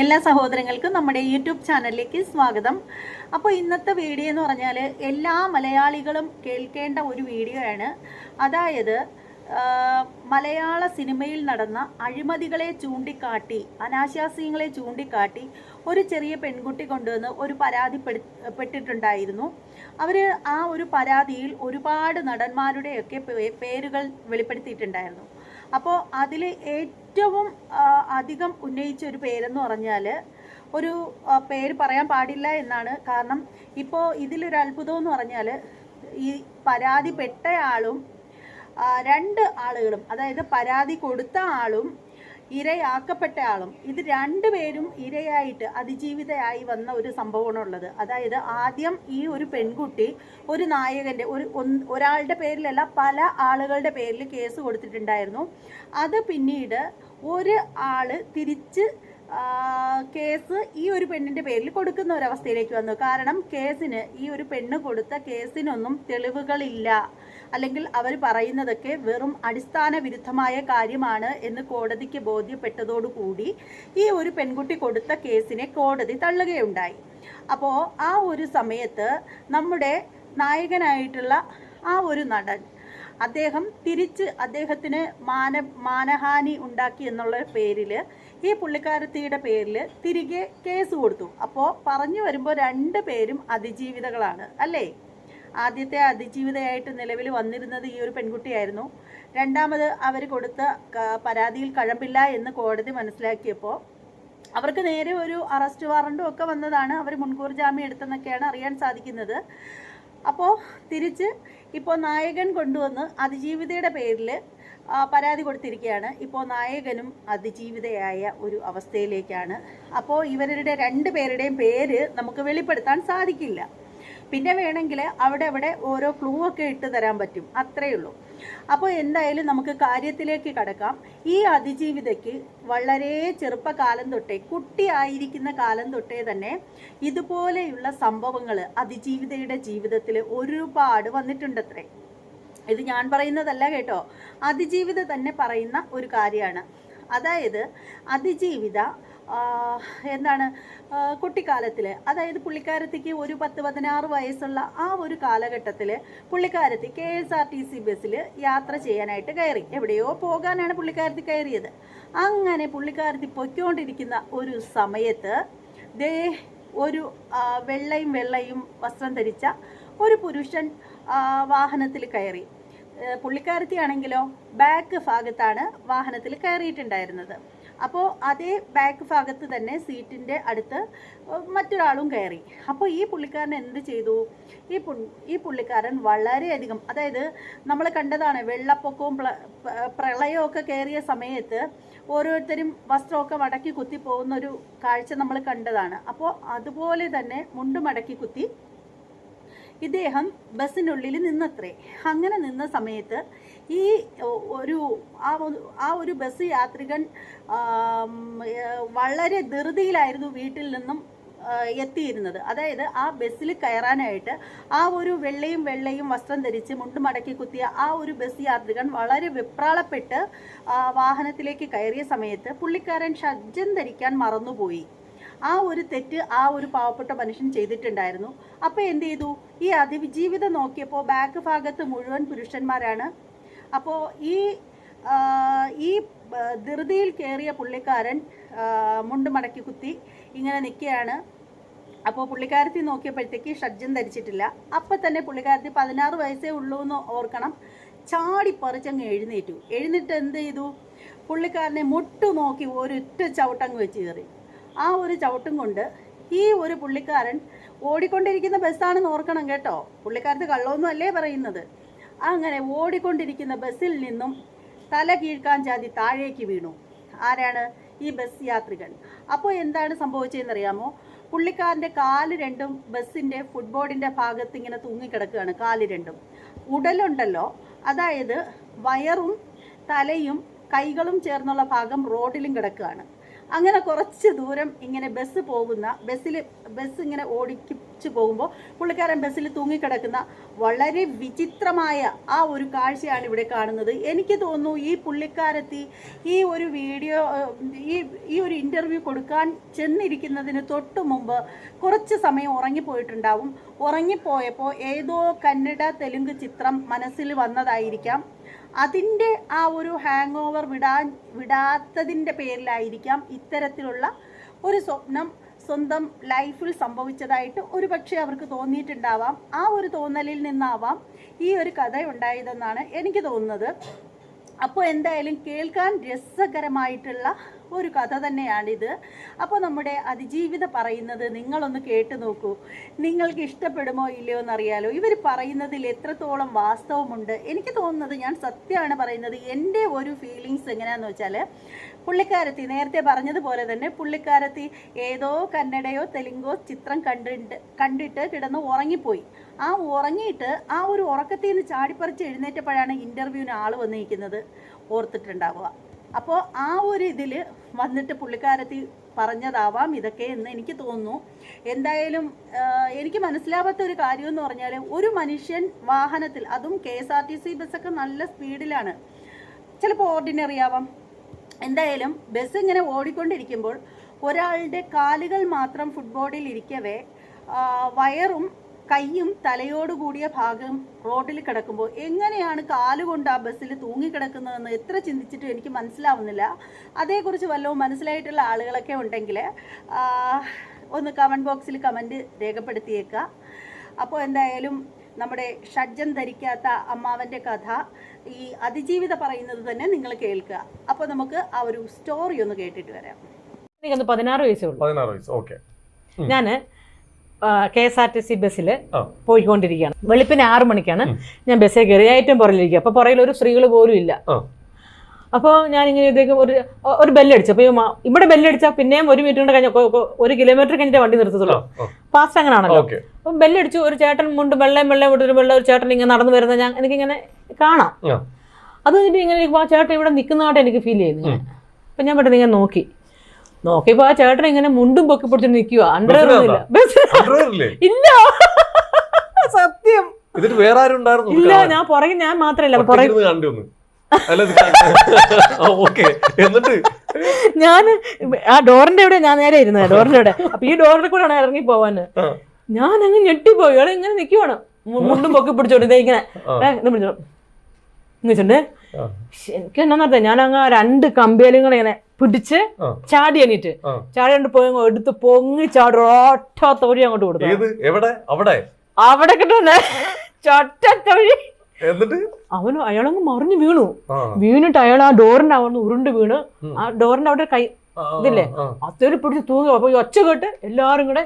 എല്ലാ സഹോദരങ്ങൾക്കും നമ്മുടെ യൂട്യൂബ് ചാനലിലേക്ക് സ്വാഗതം. അപ്പോൾ ഇന്നത്തെ വീഡിയോ എന്ന് പറഞ്ഞാൽ എല്ലാ മലയാളികളും കേൾക്കേണ്ട ഒരു വീഡിയോ ആണ്. അതായത് മലയാള സിനിമയിൽ നടന്ന അഴിമതികളെ ചൂണ്ടിക്കാട്ടി അനാശാസ്യങ്ങളെ ചൂണ്ടിക്കാട്ടി ഒരു ചെറിയ പെൺകുട്ടി കൊണ്ടുവന്ന് ഒരു പരാതി പെട്ടിട്ടുണ്ടായിരുന്നു. അവർ ആ ഒരു പരാതിയിൽ ഒരുപാട് നടന്മാരുടെയൊക്കെ പേരുകൾ വെളിപ്പെടുത്തിയിട്ടുണ്ടായിരുന്നു. അപ്പോൾ അതിൽ ഏറ്റവും അധികം ഉന്നയിച്ച ഒരു പേരെന്ന് പറഞ്ഞാൽ ഒരു പേര് പറയാൻ പാടില്ല എന്നാണ്. കാരണം ഇപ്പോൾ ഇതിലൊരു അത്ഭുതം എന്ന് പറഞ്ഞാൽ ഈ പരാതിപ്പെട്ടയാളും രണ്ട് ആളുകളും അതായത് പരാതി കൊടുത്ത ആളും ഇരയാക്കപ്പെട്ട ആളും ഇത് രണ്ടുപേരും ഇരയായിട്ട് അതിജീവിതയായി വന്ന ഒരു സംഭവമാണുള്ളത്. അതായത് ആദ്യം ഈ ഒരു പെൺകുട്ടി ഒരു നായകന്റെ ഒരു ഒരാളുടെ പേരിലല്ല പല ആളുകളുടെ പേരിൽ കേസ് കൊടുത്തിട്ടുണ്ടായിരുന്നു. അത് പിന്നീട് ഒരു ആൾ തിരിച്ച് കേസ് ഈ ഒരു പെണ്ണിന്റെ പേരിൽ കൊടുക്കുന്ന ഒരവസ്ഥയിലേക്ക് വന്നു. കാരണം കേസിന് ഈ ഒരു പെണ്ണ് കൊടുത്ത കേസിനൊന്നും തെളിവുകളില്ല. അല്ലെങ്കിൽ അവർ പറയുന്നതൊക്കെ വെറും അടിസ്ഥാന വിരുദ്ധമായ കാര്യമാണ് എന്ന് കോടതിക്ക് ബോധ്യപ്പെട്ടതോടുകൂടി ഈ ഒരു പെൺകുട്ടി കൊടുത്ത കേസിനെ കോടതി തള്ളുകയുണ്ടായി. അപ്പോൾ ആ ഒരു സമയത്ത് നമ്മുടെ നായകനായിട്ടുള്ള ആ ഒരു നടൻ അദ്ദേഹം തിരിച്ച് അദ്ദേഹത്തിന് മാന മാനഹാനി ഉണ്ടാക്കി എന്നുള്ള പേരിൽ ഈ പുള്ളിക്കാരത്തിയുടെ പേരിൽ തിരികെ കേസ് കൊടുത്തു. അപ്പോൾ പറഞ്ഞു വരുമ്പോൾ രണ്ട് പേരും അതിജീവിതകളാണ് അല്ലേ? ആദ്യത്തെ അതിജീവിതയായിട്ട് നിലവിൽ വന്നിരുന്നത് ഈ ഒരു പെൺകുട്ടിയായിരുന്നു. രണ്ടാമത് അവർ കൊടുത്ത പരാതിയിൽ കഴമ്പില്ല എന്ന് കോടതി മനസ്സിലാക്കിയപ്പോൾ അവർക്ക് നേരെ ഒരു അറസ്റ്റ് വാറണ്ടും ഒക്കെ വന്നതാണ്. അവർ മുൻകൂർ ജാമ്യം എടുത്തെന്നൊക്കെയാണ് അറിയാൻ സാധിക്കുന്നത്. അപ്പോൾ തിരിച്ച് ഇപ്പോൾ നായകൻ കൊണ്ടുവന്ന് അതിജീവിതയുടെ പേരിൽ പരാതി കൊടുത്തിരിക്കുകയാണ്. ഇപ്പോൾ നായകനും അതിജീവിതയായ ഒരു അവസ്ഥയിലേക്കാണ്. അപ്പോൾ ഇവരുടെ രണ്ട് പേരുടെയും പേര് നമുക്ക് വെളിപ്പെടുത്താൻ സാധിക്കില്ല. പിന്നെ വേണമെങ്കിൽ അവിടെ അവിടെ ഓരോ ക്ലൂ ഒക്കെ ഇട്ട് തരാൻ പറ്റും. അത്രയേ ഉള്ളൂ. അപ്പോൾ എന്തായാലും നമുക്ക് കാര്യത്തിലേക്ക് കടക്കാം. ഈ അതിജീവിതയ്ക്ക് വളരെ ചെറുപ്പകാലം തൊട്ടേ കുട്ടിയായിരിക്കുന്ന കാലം തൊട്ടേ തന്നെ ഇതുപോലെയുള്ള സംഭവങ്ങൾ അതിജീവിതയുടെ ജീവിതത്തിൽ ഒരുപാട് വന്നിട്ടുണ്ടത്രേ. ഇത് ഞാൻ പറയുന്നതല്ല കേട്ടോ. അതിജീവിത തന്നെ പറയുന്ന ഒരു കാര്യമാണ്. അതായത് അതിജീവിത എന്താണ് കുട്ടിക്കാലത്തിൽ അതായത് പുള്ളിക്കാരത്തിക്ക് ഒരു പത്ത് പതിനാറ് വയസ്സുള്ള ആ ഒരു കാലഘട്ടത്തിൽ പുള്ളിക്കാരത്തി K S R T C ബസ്സിൽ യാത്ര ചെയ്യാനായിട്ട് കയറി. എവിടെയോ പോകാനാണ് പുള്ളിക്കാരത്തി കയറിയത്. അങ്ങനെ പുള്ളിക്കാരത്തി പൊയ്ക്കൊണ്ടിരിക്കുന്ന ഒരു സമയത്ത് ദേ ഒരു വെള്ളയും വെള്ളയും വസ്ത്രം ധരിച്ച ഒരു പുരുഷൻ വാഹനത്തിൽ കയറി. പുള്ളിക്കാരത്തിയാണെങ്കിലോ ബാക്ക് ഭാഗത്താണ് വാഹനത്തിൽ കയറിയിട്ടുണ്ടായിരുന്നത്. അപ്പോൾ അതേ ബാക്ക് ഭാഗത്ത് തന്നെ സീറ്റിന്റെ അടുത്ത് മറ്റൊരാളും കയറി. അപ്പോൾ ഈ പുള്ളിക്കാരൻ എന്ത് ചെയ്തു? ഈ പു ഈ പുള്ളിക്കാരൻ വളരെയധികം അതായത് നമ്മൾ കണ്ടതാണ് വെള്ളപ്പൊക്കവും പ്രളയവും ഒക്കെ കയറിയ സമയത്ത് ഓരോരുത്തരും വസ്ത്രമൊക്കെ മടക്കി കുത്തി പോകുന്ന ഒരു കാഴ്ച നമ്മൾ കണ്ടതാണ്. അപ്പോൾ അതുപോലെ തന്നെ മുണ്ട് മടക്കി കുത്തി ഇദ്ദേഹം ബസ്സിനുള്ളിൽ നിന്നത്രേ. അങ്ങനെ നിന്ന സമയത്ത് ഈ ഒരു ആ ഒരു- ബസ് യാത്രികൻ വളരെ ധൃതിയിലായിരുന്നു വീട്ടിൽ നിന്നും എത്തിയിരുന്നത്. അതായത് ആ ബസ്സിൽ കയറാനായിട്ട് ആ ഒരു വെള്ളയും വെള്ളയും വസ്ത്രം ധരിച്ച് മുണ്ട് മടക്കി കുത്തിയ ആ ഒരു ബസ് യാത്രികൻ വളരെ വെപ്രാളപ്പെട്ട് വാഹനത്തിലേക്ക് കയറിയ സമയത്ത് പുള്ളിക്കാരൻ ഷഡ്ജം ധരിക്കാൻ മറന്നുപോയി. ആ ഒരു തെറ്റ് ആ ഒരു പാവപ്പെട്ട മനുഷ്യൻ ചെയ്തിട്ടുണ്ടായിരുന്നു. അപ്പോൾ എന്ത് ചെയ്തു? ഈ അതിജീവിതം നോക്കിയപ്പോൾ ബാക്ക് ഭാഗത്ത് മുഴുവൻ പുരുഷന്മാരാണ്. അപ്പോൾ ഈ ഈ ധൃതിയിൽ കയറിയ പുള്ളിക്കാരൻ മുണ്ട് മടക്കി കുത്തി ഇങ്ങനെ നിൽക്കുകയാണ്. അപ്പോൾ പുള്ളിക്കാരത്തി നോക്കിയപ്പോഴത്തേക്ക് ഷഡ്ജം ധരിച്ചിട്ടില്ല. അപ്പം തന്നെ പുള്ളിക്കാരത്തി പതിനാറ് വയസ്സേ ഉള്ളൂ എന്ന് ഓർക്കണം. ചാടി പറിച്ചങ്ങ് എഴുന്നേറ്റു. എഴുന്നിട്ട് എന്ത് ചെയ്തു? പുള്ളിക്കാരനെ മുട്ടു നോക്കി ഒരൊറ്റ ചവിട്ടങ്ങ് വെച്ച് കയറി. ആ ഒരു ചവിട്ടും കൊണ്ട് ഈ ഒരു പുള്ളിക്കാരൻ ഓടിക്കൊണ്ടിരിക്കുന്ന ബസ്സാണെന്ന് ഓർക്കണം കേട്ടോ. പുള്ളിക്കാരത്ത് കള്ളമൊന്നും അല്ലേ പറയുന്നത്? അങ്ങനെ ഓടിക്കൊണ്ടിരിക്കുന്ന ബസ്സിൽ നിന്നും തല കീഴ്ക്കാൻ ചാതി താഴേക്ക് വീണു. ആരാണ്? ഈ ബസ് യാത്രികൻ. അപ്പോൾ എന്താണ് സംഭവിച്ചതെന്നറിയാമോ? പുള്ളിക്കാരന്റെ കാൽ രണ്ടും ബസ്സിന്റെ ഫുട്ബോർഡിന്റെ ഭാഗത്ത് ഇങ്ങനെ തൂങ്ങിക്കിടക്കുകയാണ് കാൽ രണ്ടും. ഉടലുണ്ടല്ലോ. അതായത് വയറും തലയും കൈകളും ചേർന്നുള്ള ഭാഗം റോഡിലും കിടക്കുകയാണ്. അങ്ങനെ കുറച്ച് ദൂരം ഇങ്ങനെ ബസ് പോകുന്ന ബസ്സിൽ ബസ് ഇങ്ങനെ ഓടിച്ച് പോകുമ്പോൾ പുള്ളിക്കാരൻ ബസ്സിൽ തൂങ്ങിക്കിടക്കുന്ന വളരെ വിചിത്രമായ ആ ഒരു കാഴ്ചയാണ് ഇവിടെ കാണുന്നത്. എനിക്ക് തോന്നുന്നു ഈ പുള്ളിക്കാരത്തി ഈ ഒരു വീഡിയോ ഈ ഈ ഒരു ഇന്റർവ്യൂ കൊടുക്കാൻ ചെന്നിരിക്കുന്നതിന് തൊട്ട് മുമ്പ് കുറച്ച് സമയം ഉറങ്ങിപ്പോയിട്ടുണ്ടാവും. ഉറങ്ങിപ്പോയപ്പോൾ ഏതോ കന്നഡ തെലുങ്ക് ചിത്രം മനസ്സിൽ വന്നതായിരിക്കാം. അതിന്റെ ആ ഒരു ഹാങ് ഓവർ വിടാൻ വിടാത്തതിന്റെ പേരിലായിരിക്കാം ഇത്തരത്തിലുള്ള ഒരു സ്വപ്നം സ്വന്തം ലൈഫിൽ സംഭവിച്ചതായിട്ട് ഒരു പക്ഷേ അവർക്ക് തോന്നിയിട്ടുണ്ടാവാം. ആ ഒരു തോന്നലിൽ നിന്നാവാം ഈ ഒരു കഥ ഉണ്ടായതെന്നാണ് എനിക്ക് തോന്നുന്നത്. അപ്പോൾ എന്തായാലും കേൾക്കാൻ രസകരമായിട്ടുള്ള ഒരു കഥ തന്നെയാണിത്. അപ്പോൾ നമ്മുടെ അതിജീവിത പറയുന്നത് നിങ്ങളൊന്ന് കേട്ടു നോക്കൂ. നിങ്ങൾക്ക് ഇഷ്ടപ്പെടുമോ ഇല്ലയോ എന്നറിയാലോ. ഇവർ പറയുന്നതിൽ എത്രത്തോളം വാസ്തവമുണ്ട്. എനിക്ക് തോന്നുന്നത് ഞാൻ സത്യമാണ് പറയുന്നത്. എന്റെ ഒരു ഫീലിങ്സ് എങ്ങനെയാണെന്ന് വെച്ചാൽ പുള്ളിക്കാരത്തി നേരത്തെ പറഞ്ഞതുപോലെ തന്നെ പുള്ളിക്കാരത്തി ഏതോ കന്നഡയോ തെലുങ്കോ ചിത്രം കണ്ടിട്ട് കണ്ടിട്ട് കിടന്ന് ഉറങ്ങിപ്പോയി. ആ ഉറങ്ങിയിട്ട് ആ ഒരു ഉറക്കത്തിൽ നിന്ന് ചാടിപ്പറിച്ച് എഴുന്നേറ്റപ്പോഴാണ് ഇന്റർവ്യൂവിന് ആൾ വന്നിരിക്കുന്നത് ഓർത്തിട്ടുണ്ടാവുക. അപ്പോൾ ആ ഒരു ഇതിൽ വന്നിട്ട് പുള്ളിക്കാരത്തി പറഞ്ഞതാവാം ഇതൊക്കെ എന്ന് എനിക്ക് തോന്നുന്നു. എന്തായാലും എനിക്ക് മനസ്സിലാവാത്ത ഒരു കാര്യം എന്ന് പറഞ്ഞാൽ ഒരു മനുഷ്യൻ വാഹനത്തിൽ അതും K S R T C ബസ്സൊക്കെ നല്ല സ്പീഡിലാണ്. ചിലപ്പോൾ ഓർഡിനറി ആവാം എന്തായാലും ബസ് ഇങ്ങനെ ഓടിക്കൊണ്ടിരിക്കുമ്പോൾ ഒരാളുടെ കാലുകൾ മാത്രം ഫുട്ബോർഡിൽ ഇരിക്കവേ വയറും കൈയും തലയോട് കൂടിയ ഭാഗം റോഡിൽ കിടക്കുമ്പോൾ എങ്ങനെയാണ് കാലുകൊണ്ട് ആ ബസ്സിൽ തൂങ്ങിക്കിടക്കുന്നതെന്ന് എത്ര ചിന്തിച്ചിട്ടും എനിക്ക് മനസ്സിലാവുന്നില്ല. അതേക്കുറിച്ച് വല്ലതും മനസ്സിലായിട്ടുള്ള ആളുകളൊക്കെ ഉണ്ടെങ്കിൽ ഒന്ന് കമന്റ് ബോക്സിൽ കമന്റ് രേഖപ്പെടുത്തിയേക്കുക. അപ്പോൾ എന്തായാലും നമ്മുടെ ഷഡ്ജം ധരിക്കാത്ത അമ്മാവന്റെ കഥ ഈ അതിജീവിത പറയുന്നത് തന്നെ നിങ്ങൾ കേൾക്കുക. അപ്പോൾ നമുക്ക് ആ ഒരു സ്റ്റോറി ഒന്ന് കേട്ടിട്ട് വരാം. എനിക്കന്ന് പതിനാറ് വയസ്സേ ഉള്ളൂ. പതിനാറ് വയസ്സ് ഓക്കെ ഞാൻ K S R T C ബസ്സിൽ പോയിക്കൊണ്ടിരിക്കുകയാണ്. വെളുപ്പിന് ആറു മണിക്കാണ് ഞാൻ ബസ്സിൽ കയറി. ഏറ്റവും പുറകിലിരിക്കുക. അപ്പോൾ പുറകിൽ ഒരു സ്ത്രീകൾ പോലും ഇല്ല. അപ്പോൾ ഞാൻ ഇങ്ങനെ ഇതേക്ക് ഒരു ഒരു ബെല്ലടിച്ചു. അപ്പോൾ ഇവിടെ ബെല്ലടിച്ചാൽ പിന്നെയും ഒരു മിനിറ്റ് കൊണ്ട് കഴിഞ്ഞ ഒരു കിലോമീറ്റർ കഴിഞ്ഞിട്ട് വണ്ടി നിർത്തത്തുള്ളൂ. ഫാസ്റ്റ് അങ്ങനെയാണല്ലോ ഓക്കെ അപ്പം ബെല്ലടിച്ചു. ഒരു ചേട്ടൻ മുണ്ട് വെള്ളയും വെള്ളയും വിട്ടൊരു വെള്ളം ഒരു ചേട്ടൻ ഇങ്ങനെ നടന്നു വരുന്നത് ഞാൻ എനിക്കിങ്ങനെ കാണാം. അത് കഴിഞ്ഞിട്ട് ഇങ്ങനെ ആ ചേട്ടൻ ഇവിടെ നിൽക്കുന്നതായിട്ട് എനിക്ക് ഫീൽ ചെയ്യുന്നു അപ്പം ഞാൻ പെട്ടെന്ന് ഇങ്ങനെ നോക്കി. നോക്കിയപ്പോൾ ആ ചേട്ടൻ ഇങ്ങനെ മുണ്ടും പൊക്കി പിടിച്ചിട്ട് നിൽക്കുക അണ്ടർവെയർ ഒന്നുമില്ല. ഇല്ല? സത്യം. ഇതിട്ട് വേറെ ആരും ഉണ്ടായിരുന്നു ഇല്ല ഞാൻ പുറകെ ഞാൻ മാത്രമല്ല പുറകെ കണ്ടു എന്നിട്ട്? ഞാൻ ആ ഡോറിന്റെ ഇവിടെ ഞാൻ നേരെ ഇരുന്നത് ഡോറിന്റെ ഇവിടെ അപ്പൊ ഈ ഡോറിന്റെ കൂടെ ആണ് ഇറങ്ങി പോവാന്. ഞാൻ അങ്ങ് ഞെട്ടിപ്പോയി. ഇയാളെ ഇങ്ങനെ നിൽക്കുവാണ് മുണ്ടും പൊക്കി പിടിച്ചോണ്ട് ഇതേ ഇങ്ങനെ. പിടിച്ചോ. ആ. എനിക്ക് എന്നാ പറഞ്ഞത് ഞാൻ അങ്ങ് രണ്ട് കമ്പിയാലും കൂടെ ഇങ്ങനെ പിടിച്ച്. ചാടി എണീറ്റ്. ചാടി കണ്ട് പോയി എടുത്ത് പൊങ്ങി ചാടി തൊഴി അങ്ങോട്ട് കൊടുത്തു എവിടെ അവിടെ അവിടെ കിട്ടുന്നെ ചൊറ്റ തൊഴി എന്നിട്ട് അവന് അയാളങ്ങ് മറിഞ്ഞു വീണു. വീണിട്ട് അയാൾ ആ ഡോറിന്റെ അവിടെ ഉരുണ്ട് വീണ്. ആ ഡോറിന്റെ അവിടെ കൈ ഇതില്ലേ? ആ. പിടിച്ച് തൂങ്ങി അപ്പൊ ഒച്ച കേട്ട് എല്ലാരും കൂടെ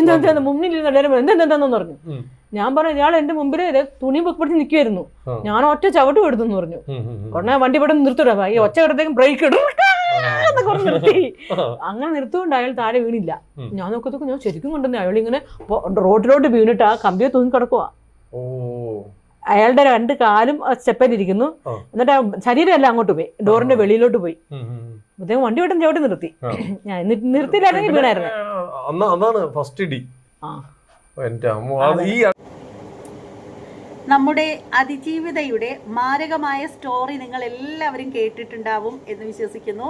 എന്താ മുന്നിൽ ഇരുന്ന് എല്ലാവരും എന്താ എന്താന്ന് പറഞ്ഞു. ഞാൻ പറഞ്ഞു ഇയാൾ എന്റെ മുമ്പിൽ തുണി പിടിച്ച് നിൽക്കുമായിരുന്നു ഞാൻ ഒറ്റ ചവിട്ട് എടുത്തെന്ന് പറഞ്ഞു. ഉടനെ വണ്ടി ഇവിടെ നിർത്തിടാ ഈ ഒച്ച കിടത്തേക്കും ബ്രേക്ക് ഇടും. നിർത്തി. അങ്ങനെ നിർത്തുകൊണ്ട് അയാൾ താഴെ വീണില്ല. ഞാൻ നോക്കത്തൊക്കെ ഞാൻ ശരിക്കും കൊണ്ടുവന്നു അയാൾ ഇങ്ങനെ റോഡിലോട്ട് വീണിട്ട് ആ കമ്പിയെ തൂങ്ങി കിടക്കുക അയാളുടെ രണ്ട് കാലും സ്റ്റെപ്പിലിരിക്കുന്നു. എന്നിട്ട് ശരീരം ശരീരമല്ല അങ്ങോട്ട് പോയി. ഡോറിന്റെ വെളിയിലോട്ട് പോയി. അദ്ദേഹം വണ്ടി വിട്ടും ചവിട്ടി നിർത്തി. ഞാൻ നിർത്തിയില്ലായിരുന്നെങ്കിൽ വീണായിരുന്നു. അന്ന് അതാണ് ഫസ്റ്റ് ഇടി. നമ്മുടെ അതിജീവിതയുടെ മാരകമായ സ്റ്റോറി നിങ്ങൾ എല്ലാവരും കേട്ടിട്ടുണ്ടാവും എന്ന് വിശ്വസിക്കുന്നു.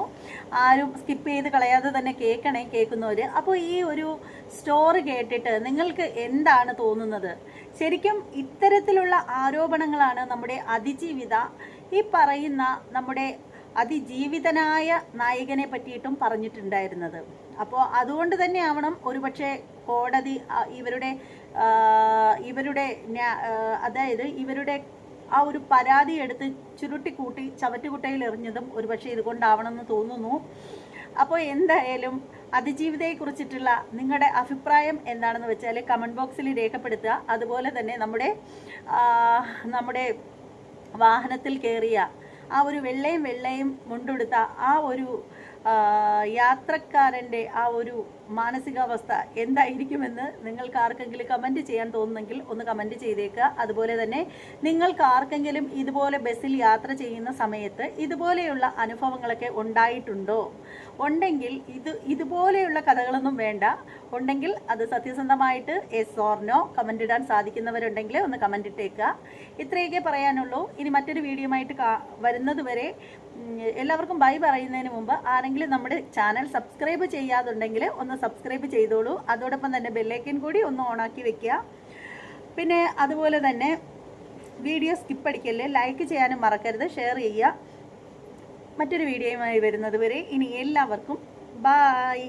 ആരും സ്കിപ്പ് ചെയ്ത് കളയാതെ തന്നെ കേൾക്കണേ കേൾക്കുന്നവർ അപ്പോൾ ഈ ഒരു സ്റ്റോറി കേട്ടിട്ട് നിങ്ങൾക്ക് എന്താണ് തോന്നുന്നത്? ശരിക്കും ഇത്തരത്തിലുള്ള ആരോപണങ്ങളാണ് നമ്മുടെ അതിജീവിത ഈ പറയുന്ന നമ്മുടെ അതിജീവിതനായ നായകനെ പറ്റിയിട്ടും പറഞ്ഞിട്ടുണ്ടായിരുന്നത്. അപ്പോൾ അതുകൊണ്ട് തന്നെ ആവണം ഒരുപക്ഷെ കോടതി ഇവരുടെ ഇവരുടെ അതായത് ഇവരുടെ ആ ഒരു പരാതി എടുത്ത് ചുരുട്ടിക്കൂട്ടി ചവറ്റുകുട്ടയിൽ എറിഞ്ഞതും ഒരുപക്ഷെ ഇതുകൊണ്ടാവണമെന്ന് തോന്നുന്നു. അപ്പോൾ എന്തായാലും അതിജീവിതയെക്കുറിച്ചിട്ടുള്ള നിങ്ങളുടെ അഭിപ്രായം എന്താണെന്ന് വെച്ചാൽ കമന്റ് ബോക്സിൽ രേഖപ്പെടുത്തുക. അതുപോലെ തന്നെ നമ്മുടെ നമ്മുടെ വാഹനത്തിൽ കയറിയ ആ ഒരു വെള്ളയും വെള്ളയും മുണ്ടുടുത്ത ആ ഒരു യാത്രക്കാരന്റെ ആ ഒരു മാനസികാവസ്ഥ എന്തായിരിക്കുമെന്ന് നിങ്ങൾക്ക് ആർക്കെങ്കിലും കമന്റ് ചെയ്യാൻ തോന്നുന്നെങ്കിൽ ഒന്ന് കമന്റ് ചെയ്തേക്കുക അതുപോലെ തന്നെ നിങ്ങൾക്ക് ആർക്കെങ്കിലും ഇതുപോലെ ബസ്സിൽ യാത്ര ചെയ്യുന്ന സമയത്ത് ഇതുപോലെയുള്ള അനുഭവങ്ങളൊക്കെ ഉണ്ടായിട്ടുണ്ടോ? ഉണ്ടെങ്കിൽ ഇത് ഇതുപോലെയുള്ള കഥകളൊന്നും വേണ്ട. ഉണ്ടെങ്കിൽ അത് സത്യസന്ധമായിട്ട് എസ് ഓർ നോ കമന്റ് ഇടാൻ സാധിക്കുന്നവരുണ്ടെങ്കിൽ ഒന്ന് കമന്റ് ഇട്ടേക്കുക ഇത്രയൊക്കെ പറയാനുള്ളൂ. ഇനി മറ്റൊരു വീഡിയോയുമായിട്ട് വരുന്നത് വരെ എല്ലാവർക്കും ബൈ പറയുന്നതിന് മുമ്പ് ആരെങ്കിലും നമ്മുടെ ചാനൽ സബ്സ്ക്രൈബ് ചെയ്യാതുണ്ടെങ്കിൽ ഒന്ന് സബ്സ്ക്രൈബ് ചെയ്തോളൂ. അതോടൊപ്പം തന്നെ ബെല്ലൈക്കൻ കൂടി ഒന്ന് ഓണാക്കി വെക്കുക. പിന്നെ അതുപോലെ തന്നെ വീഡിയോ സ്കിപ്പ് അടിക്കല്ലേ ലൈക്ക് ചെയ്യാനും മറക്കരുത് ഷെയർ ചെയ്യുക. മറ്റൊരു വീഡിയോയുമായി വരുന്നത് വരെ ഇനി എല്ലാവർക്കും ബായ്